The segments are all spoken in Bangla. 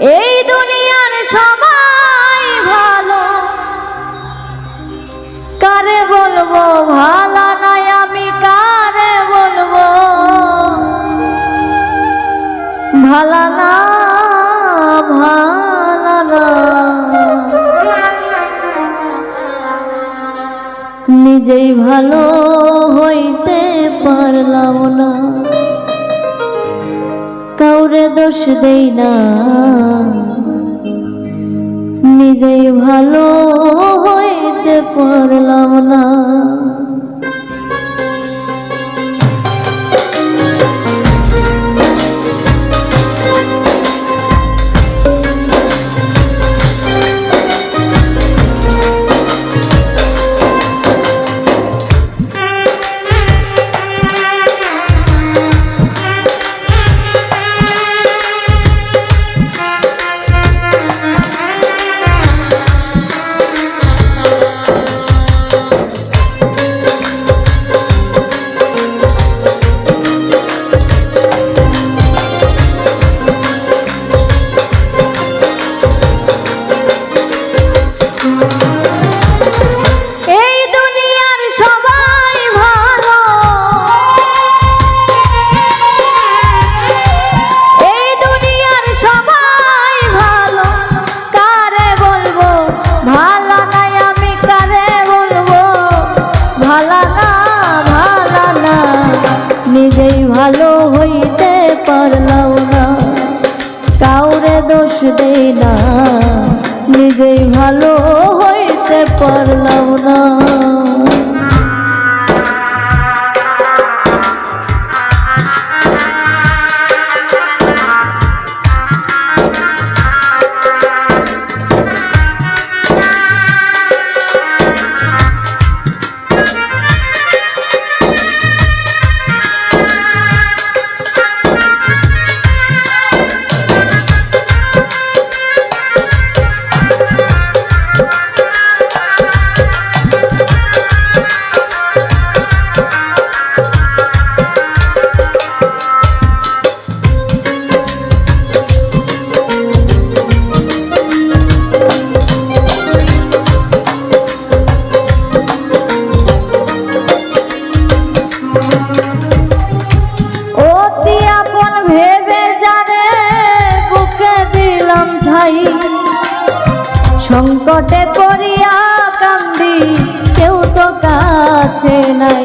এই দুনিয়ার সবাই ভালো। কারে বলব, ভালো নাই আমি, কারে বলব? ভালো না ভালো না। নিজেই ভালো হইতে পারলাম না। কাউরে দোষ দেই না। নিজেই ভালো হইতে পারলাম না। পারলাম ঠাই সংকটে পড়িয়া কান্দি কেউ তো কাছে নাই।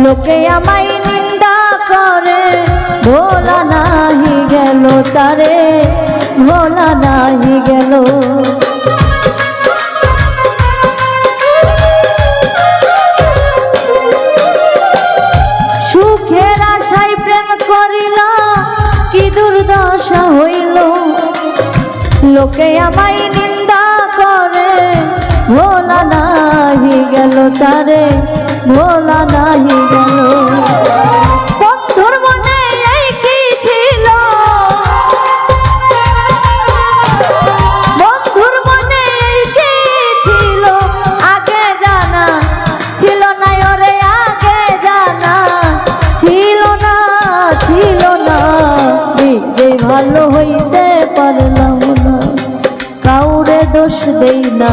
লোকে আমায় নিন্দা করে, ভোলা নাহি গেল তারে, ভোলা নাহি গেল। কি দুর্দশা হইল। লোকে আমায় নিন্দা করে, ভোলা নাহি গেল তারে ভোলা নাহি গেল। বন্ধুর মনে এই কি ছিল? বন্ধুর আগে জানা ছিল না, ওরে আগে জানা ছিল না ছিল না। নিজে ভালো হইতে পারলাম না, কাউরে দোষ দেই না।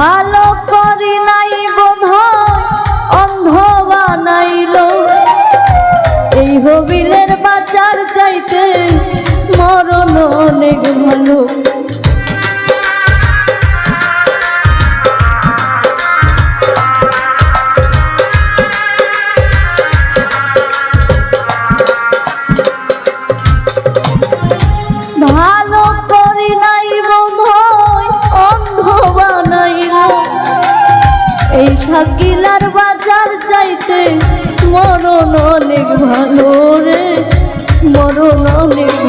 ভালো করি নাই বোধ অন্ধ বানাইল এই হবিলের বাচার চাইতে মরণ অনেক ভালো। মরণ অনেক ভালো রে মরণ অনেক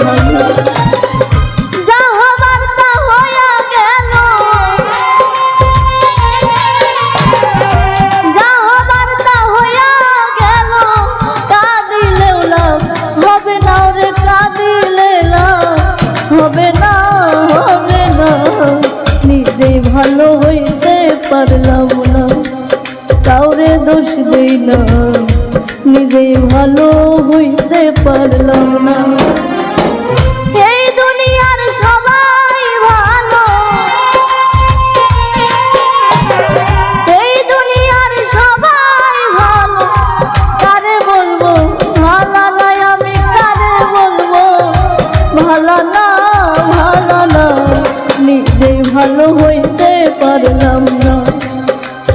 পারলাম না।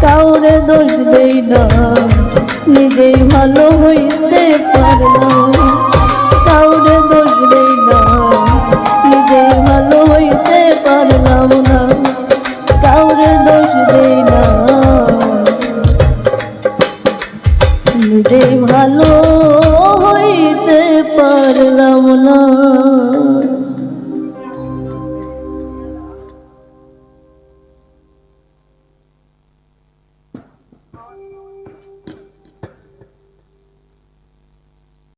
কাউরে দোষ দেই না। নিজেই ভালো হইতে পারলাম। কাউরে দোষ দেই না। নিজেই ভালো হইতে পারলাম না। কাউরে দোষ দেই না। নিজেই ভালো হইতে পারলাম না।